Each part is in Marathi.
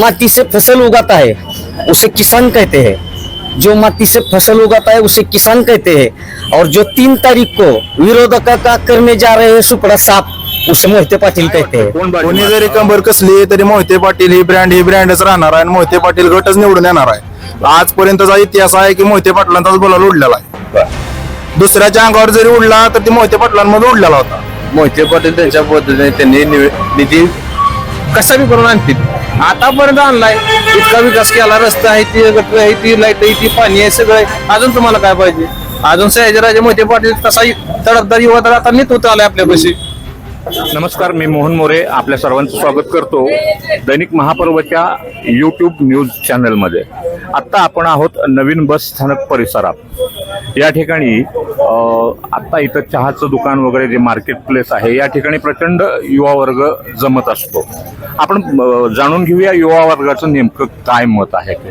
माटी से फसल उगाता है उसे किसान कहते हैं। जो माटी से फसल उगाता है उसे किसान कहते हैं। और जो तीन तारीख को विरोधक का करने जा रहे हैं सुपड़ा साफ उसे मोहिते पाटील कहते हैं। कोण जरी कंबर कसली तरी मोहिते पाटील ही ब्रँड ही ब्रँडच राहणार आहे आणि मोहिते पाटील गटच निवडून येणार आहे. आजपर्यंतचा इतिहास आहे की मोहिते पाटलांचाच बोलायला उडलेला आहे. दुसऱ्याच्या अंगावर जरी उडला तर ती मोहिते पाटलांमध्ये उडलेला होता. मोहिते पाटील त्यांच्या पद्धतीने त्यांनी निधी कसा बी करून आणतील? आतापर्यंत आणलाय. इतका विकास केला रस्ता आहे ती गटर आहे ती लाइट आहे ती पाणी आहे सगळं आहे. अजून तुम्हाला काय पाहिजे? अजून सयाजीराजे मोठे पाटील तसा तडकदार युवा तर आता नेतृत्व आलाय आपल्यापाशी. नमस्कार मी मोहन मोरे. आपल्या सर्वांचं स्वागत करतो दैनिक महापर्वच्या यूट्यूब न्यूज चॅनलमध्ये. आत्ता आपण आहोत नवीन बस स्थानक परिसरात. या ठिकाणी आत्ता इथं चहाचं दुकान वगैरे जे मार्केट प्लेस आहे या ठिकाणी प्रचंड युवा वर्ग जमत असतो. आपण जाणून घेऊया युवा वर्गाचं नेमकं काय मत आहे ते.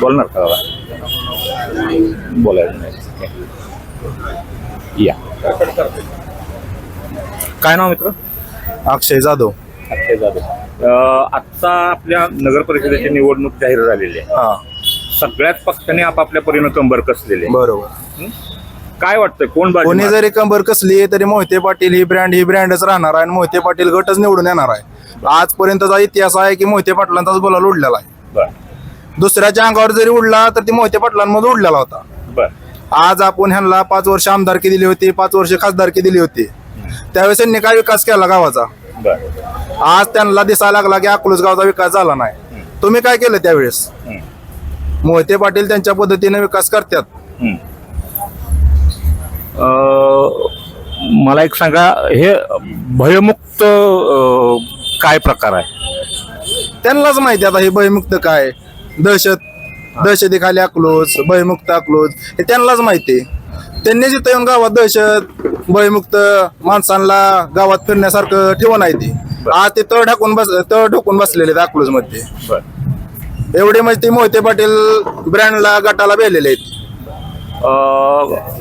बोलणार का बाबा? बोलायचं नाही. या. काय नाव मित्र? अक्षय जाधव. अक्षय जाधव. आजचा आपल्या नगर परिषदेची निवडणूक जाहीर झालेली आहे. हा. सगळ्याच पक्षांनी आपापल्या परीनं कंबर कसलेले. बरोबर. काय वाटतंय? कोण कोणी? जरी कंबर कसली तरी मोहिते पाटील ही ब्रँड ही ब्रँडच राहणार आहे आणि मोहिते पाटील गटच निवडून येणार आहे. आजपर्यंतचा इतिहास आहे की मोहिते पाटलांचाच बोलायला उडलेला आहे. बरं, दुसऱ्याच्या अंगावर जरी उडला तर ती मोहिते पाटलांमध्ये उडलेला होता. बरं. आज आपण ह्यांना पाच वर्ष आमदारकी दिली होती पाच वर्ष खासदारकी दिली होती. त्यावेळेस त्यांनी काय विकास केला गावाचा. आज त्यांना दिसायला लागला की अकलूज गावचा विकास झाला नाही. तुम्ही काय केलं त्यावेळेस. मोहिते पाटील त्यांच्या पद्धतीने विकास करतात. मला एक सांगा हे भयमुक्त अं, काय प्रकार आहे? त्यांनाच माहिती आता हे भयमुक्त काय? दहशत दहशतीखाली अकलूज भयमुक्त अकलूज हे त्यांनाच माहिती त्यांनी जिथं येऊन गावात दहशत भयमुक्त माणसांना गावात फिरण्यासारखं ठेवून आहे ती. आज ते तळ ढाकून बस तळ ढोकून बसलेले आहेत अकलूजमध्ये. एवढे म्हणजे ते मोहिते पाटील ब्रँडला गटाला बेलेले आहेत.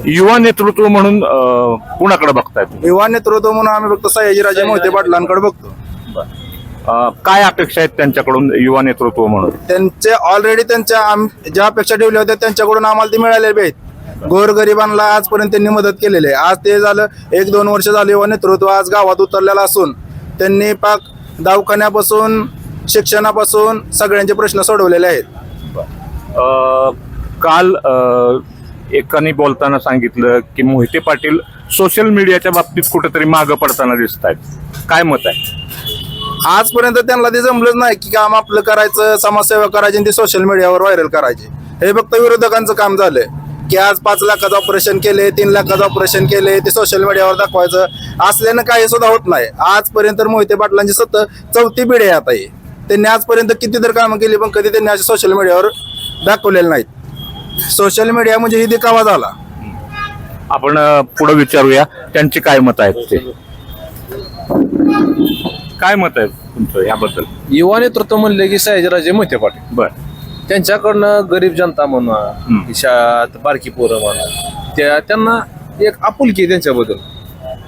युवा नेतृत्व म्हणून कुणाकडे बघताय तुम्ही? युवा नेतृत्व म्हणून आम्ही फक्त सयाजीराजे मोहिते पाटलांकडे बघतो. अं, काय अपेक्षा आहेत त्यांच्याकडून युवा नेतृत्व म्हणून? त्यांचे ऑलरेडी त्यांच्या आम- ज्या अपेक्षा ठेवल्या होत्या त्यांच्याकडून आम्हाला ते मिळालेले आहेत. गोरगरिबांना आजपर्यंत त्यांनी मदत केलेली आहे. आज ते झालं एक दोन वर्ष झाले युवा नेतृत्व आज गावात उतरलेलं असून त्यांनी पाक दवाखान्यापासून शिक्षणापासून सगळ्यांचे प्रश्न सोडवलेले आहेत. काल एकाने बोलताना सांगितलं की मोहिते पाटील सोशल मीडियाच्या बाबतीत कुठेतरी मागं पडताना दिसत आहेत. काय मत आहे? आजपर्यंत त्यांना ते जमलंच नाही की काम आपलं करायचं समाजसेवा करायची आणि ते सोशल मीडियावर व्हायरल करायचे. हे फक्त विरोधकांचं काम झालंय. की आज पाच लाखाचं ऑपरेशन केले तीन लाखाचं ऑपरेशन केले ते सोशल मीडियावर दाखवायचं. असल्यानं काही सुद्धा होत नाही. आजपर्यंत मोहिते पाटलांची सतत चौथी पिढी आहे आता ही. त्यांनी आजपर्यंत किती तर कामं केली पण कधी त्यांनी असे सोशल मीडियावर दाखवलेले नाहीत. सोशल मीडिया म्हणजे ही दिखावा झाला. आपण पुढे विचारूया. त्यांची काय मत आहेत ते? काय मत आहे तुमचं याबद्दल? युवा नेतृत्व म्हणले की सयाजीराजे मोहिते पाटील. बर. त्यांच्याकडनं गरीब जनता म्हणा शाळात बारकी पोरं म्हणा त्या त्यांना एक आपुलकी त्यांच्याबद्दल.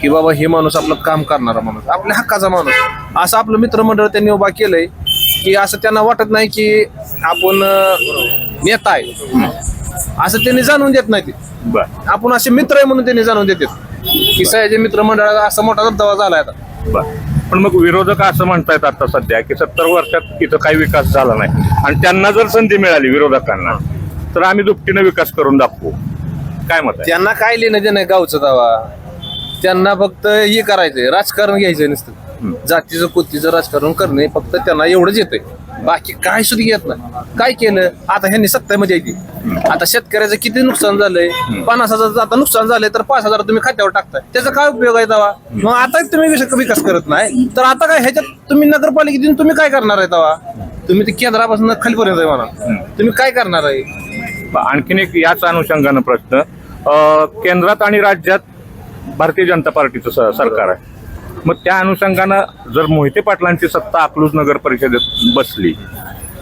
की बाबा हे माणूस आपलं काम करणारा माणूस आपल्या हक्काचा माणूस. असं आपलं मित्रमंडळ त्यांनी उभा केलंय की असं त्यांना वाटत नाही की आपण नेता आहे. असं त्यांनी जाणून देत नाही ते. आपण असे मित्र आहे म्हणून त्यांनी जाणून देतात. की सयाजी मित्रमंडळाचा असा मोठा दबदबा झाला आता. पण मग विरोधक असं म्हणतायत आता सध्या की सत्तर वर्षात इथं काही विकास झाला नाही. आणि त्यांना जर संधी मिळाली विरोधकांना तर आम्ही दुपटीनं विकास करून दाखवू. काय मत आहे? त्यांना काय लिहिणं देणं आहे गावचं दावा? त्यांना फक्त हे करायचंय राजकारण घ्यायचं नुसतं. जातीचं कुतीचं राजकारण करणे फक्त त्यांना एवढंच येतंय. बाकी काय सुद्धा येत नाही. काय केलं? आता ह्यांनी सत्तेमध्ये येते आता शेतकऱ्याचं किती नुकसान झालंय? पन्नास हजार आता नुकसान झालंय तर पाच हजार तुम्ही खात्यावर टाकताय. त्याचा काय उपयोग आहे तवा? मग आता तुम्ही विकास करत नाही तर आता काय ह्याच्यात तुम्ही नगरपालिकेतून तुम्ही काय करणार आहे तवा? तुम्ही ते केंद्रापासून खालीपर्यंत आहे म्हणा. तुम्ही काय करणार आहे? आणखीन एक याच अनुषंगानं प्रश्न. केंद्रात आणि राज्यात भारतीय जनता पार्टीचं स- सरकार आहे. मग त्या अनुषंगानं जर मोहिते पाटलांची सत्ता अकलूज नगर परिषदेत बसली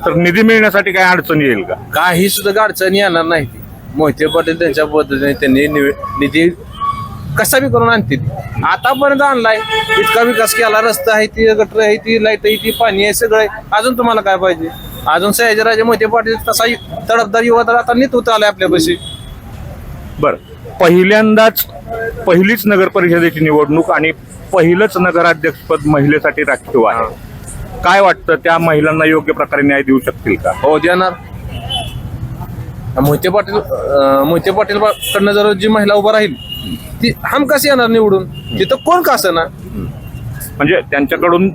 तर निधी मिळण्यासाठी काय अडचण येईल का? काही सुद्धा अडचणी येणार नाही. मोहिते पाटील त्यांच्या पद्धतीने त्यांनी निवे- निधी कसा बी करून आणतील. आतापर्यंत आणलाय. इतका विकास केला रस्ता आहे ती गटर आहे ती लाइट आहे ती पाणी आहे सगळं आहे. अजून तुम्हाला काय पाहिजे? अजून सयाजीराजे मोठे पाटील तसा तडफदार युवा तर आता नेत आलाय आपल्यापाशी. बर. पहिल्यांदाच पहिलीच नगर परिषदेची निवडणूक आणि पहिलंच नगराध्यक्षपद महिलेसाठी राखीव आहे. काय वाटतं त्या महिलांना योग्य प्रकारे न्याय देऊ शकतील का? हो देणार. मोहिते पाटील मोहिते पाटील कडनं जर जी महिला उभा राहील ती हमखास येणार निवडून. तिथं कोण का ना म्हणजे त्यांच्याकडून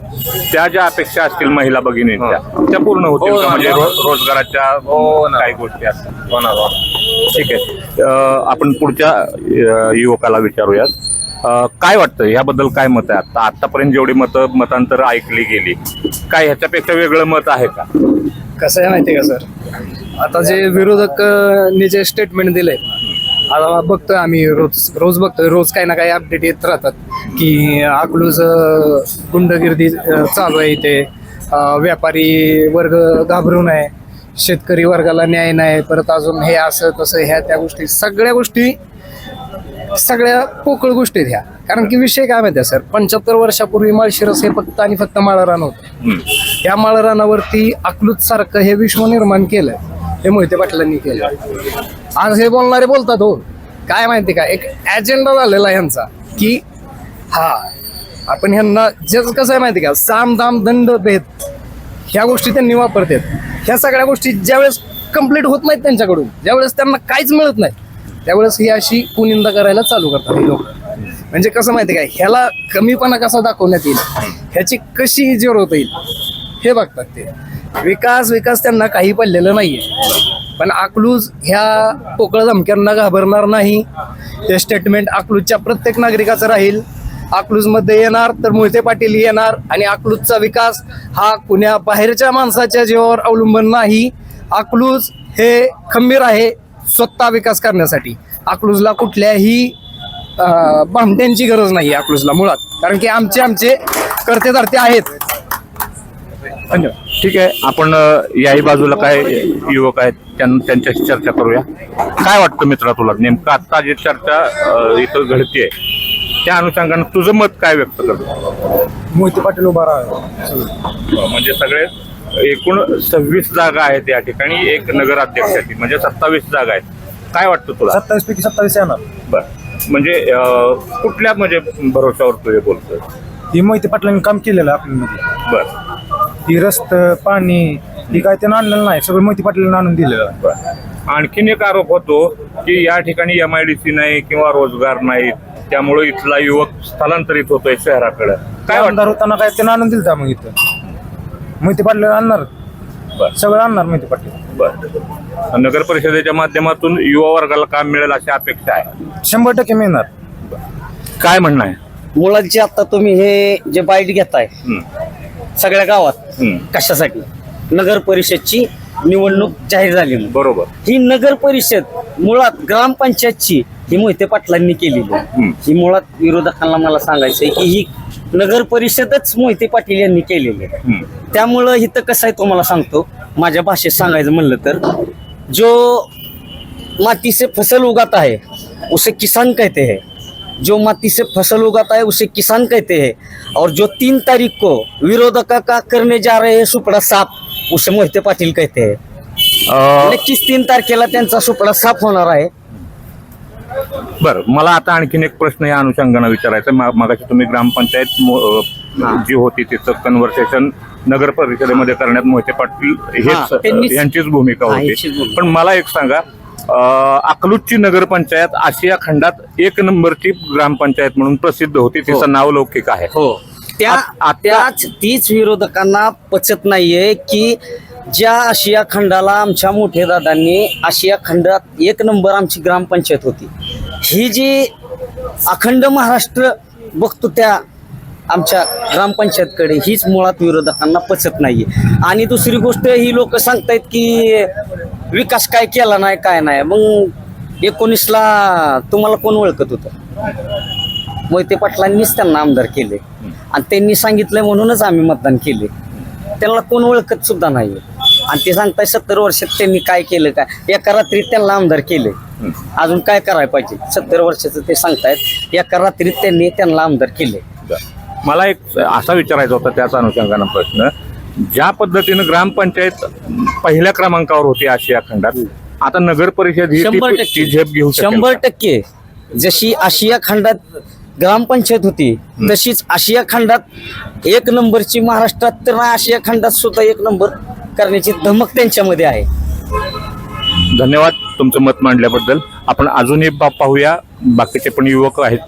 त्या ज्या अपेक्षा असतील महिला भगिनींच्या त्या पूर्ण होतील हो? म्हणजे रोजगाराच्या हो. काही गोष्टी असतात. ठीक आहे. आपण पुढच्या युवकाला विचारूयात. काय वाटतं? ह्याबद्दल काय मत आहे? आता आतापर्यंत जेवढी मतं मतांतर ऐकली गेली काय ह्याच्यापेक्षा वेगळं मत आहे का? कसं आहे माहिती आहे का सर? आता जे विरोधकांनी जे स्टेटमेंट दिले आता बघतोय आम्ही रोज रोज बघतोय रोज काही ना काही अपडेट येत राहतात की अकलूज गुंडगिर्दी चालू आहे इथे. व्यापारी वर्ग घाबरून आहे शेतकरी वर्गाला न्याय नाही परत अजून हे असं तसं ह्या त्या गोष्टी सगळ्या गोष्टी सगळ्या पोकळ गोष्टी आहेत ह्या. कारण की विषय काय माहिती आहे सर? पंच्याहत्तर वर्षापूर्वी माळशिरस हे फक्त आणि फक्त माळरान होतं. हम्म. या माळरानावरती अकलूत सारखं हे विश्व निर्माण केलं हे मोहिते पाटलांनी केलं. आज हे बोलणारे बोलतात हो. काय माहिती का एक अजेंडा झालेला यांचा की हा आपण ह्यांना जे कसं आहे माहिती का साम दाम दंड भेद ह्या गोष्टी त्यांनी वापरतात. ह्या सगळ्या गोष्टी ज्यावेळेस कंप्लीट होत नाहीत त्यांच्याकडून ज्यावेळेस त्यांना काहीच मिळत नाही त्यावेळेस ही अशी कुनिंदा करायला चालू करतात लोक. म्हणजे कसं माहिती काय ह्याला कमीपणा कसा दाखवण्यात येईल ह्याची कशी होता येईल हे बघतात ते. विकास विकास त्यांना काही पडलेलं नाहीये. पण अकलूज ह्या पोकळ धमक्यांना घाबरणार नाही. हे स्टेटमेंट अकलूजच्या प्रत्येक नागरिकाचं राहील. अकलूजमध्ये येणार तर मोहिते पाटील येणार. आणि अकलूजचा विकास हा कुण्या बाहेरच्या माणसाच्या जीवावर अवलंबून नाही. अकलूज हे खंबीर आहे स्वतः विकास करण्यासाठी. अकलूजला कुठल्याही भांड्यांची भामट्यांची गरज नाही अकलूजला मुळात. कारण की आमचे आमचे करते धरते आहेत. धन्यवाद. ठीक आहे आपण याही बाजूला काय युवक आहेत त्यां- त्यांच्याशी चर्चा करूया. काय वाटतं मित्रा तुला नेमकं आता जी चर्चा इथं घडतीये त्या अनुषंगानं तुझं मत काय व्यक्त करतो? मोहिते पाटील उभा राहा. म्हणजे सगळे एकूण सव्वीस जागा आहेत या ठिकाणी एक नगराध्यक्षाची म्हणजे सत्तावीस जागा आहेत. काय वाटतं तुला? सत्तावीस पैकी सत्तावीस येणार. बर. म्हणजे कुठल्या म्हणजे भरोशावर तू हे बोलतोय? ही मोहिते पाटलांनी काम केलेलं आपल्यामध्ये बर. ही रस्त पाणी ही काय त्यानं आणलेलं नाही. सगळं मोहिते पाटलांनी आणून दिलेलं आणखीन एक आरोप होतो की या ठिकाणी एम आय डी सी नाही किंवा रोजगार नाही त्यामुळे इथला युवक स्थलांतरित होतोय शहराकडे. काय आमदार होताना काय त्यानं आणून दिलं मग इथं? मोहिते पाटील आणणार. बर. सगळं आणणार मोहिते पाटील. बर. नगर परिषदेच्या माध्यमातून युवा वर्गाला काम मिळेल अशी अपेक्षा आहे. शंभर टक्के मिळणार. काय म्हणणं आहे? जे आता तुम्ही हे जे बाईट घेताय हम्म, सगळ्या गावात हम्म, कशासाठी? नगर परिषदची निवडणूक जाहीर झाली म्हणून. बरोबर ही नगर परिषद मुळात ग्रामपंचायतची ही मोहिते पाटलांनी केलेली आहे. हम्म. ही मुळात विरोधकांना मला सांगायचं आहे की ही नगर परिषदच मोहिते पाटील यांनी केलेली आहे हम्म, त्यामुळं इथं कसं आहे तुम्हाला सांगतो माझ्या भाषेत सांगायचं म्हणलं तर जो माती से फसल उगाता है उसे किसान कहते हैं जो माती से फसल उगाता है उसे किसान कहते हैं और जो तीन तारीख को विरोधका का करने जा रहे हैं सुपड़ा साफ उसे मोहिते पाटील कहते हैं। नक्कीच तीन तारखेला त्यांचा सुपडा साफ होणार आहे. बरं मला आता आणखीन एक प्रश्न या अनुषंगानं विचारायचा मागाशी तुम्ही ग्रामपंचायत जी होती तिचं कन्व्हर्सेशन नगर परिषदेमध्ये करण्यात मोहिते पाटील हा, हेच यांचीच भूमिका हा, होती. पण मला एक सांगा अकलूजची नगरपंचायत आशिया खंडात एक नंबरची ग्रामपंचायत म्हणून प्रसिद्ध होती. हो. तिचं नाव लौकिक आहे. हो. त्या त्याच तीच विरोधकांना पचत नाहीये की ज्या आशिया खंडाला आमच्या मोठे दादांनी आशिया खंडात एक नंबर आमची ग्रामपंचायत होती. ही जी अखंड महाराष्ट्र बघतो त्या आमच्या ग्रामपंचायतकडे हीच मुळात विरोधकांना पचत नाहीये. आणि दुसरी गोष्ट ही लोक सांगतायत की विकास काय केला नाही काय नाही. मग एकोणीसला तुम्हाला कोण ओळखत होतं? मोहिते पाटलांनीच त्यांना आमदार केले. आणि त्यांनी सांगितलं म्हणूनच आम्ही मतदान केले. त्यांना कोण ओळखत सुद्धा नाही आणि ते सांगताय सत्तर वर्षात त्यांनी काय केलं काय? एका रात्रीत त्यांना आमदार केले. अजून काय करायला पाहिजे? सत्तर वर्षाचं ते सांगतायत. एका रात्रीत त्यांनी त्यांना आमदार केले. मला एक असा विचारायचा होता त्याच अनुषंगानं प्रश्न. ज्या पद्धतीनं ग्रामपंचायत पहिल्या क्रमांकावर होती आशिया खंडात आता नगर परिषद ही शंभर शकेल शंभर? टक्के. जशी आशिया खंडात ग्रामपंचायत होती. तशीच आशिया खंडात एक नंबरची महाराष्ट्रात तर आशिया खंडात सुद्धा एक नंबर करण्याची धमक त्यांच्यामध्ये आहे. धन्यवाद तुमचं मत मांडल्याबद्दल. आपण अजूनही पाहूया. बाकीचे पण युवक आहेत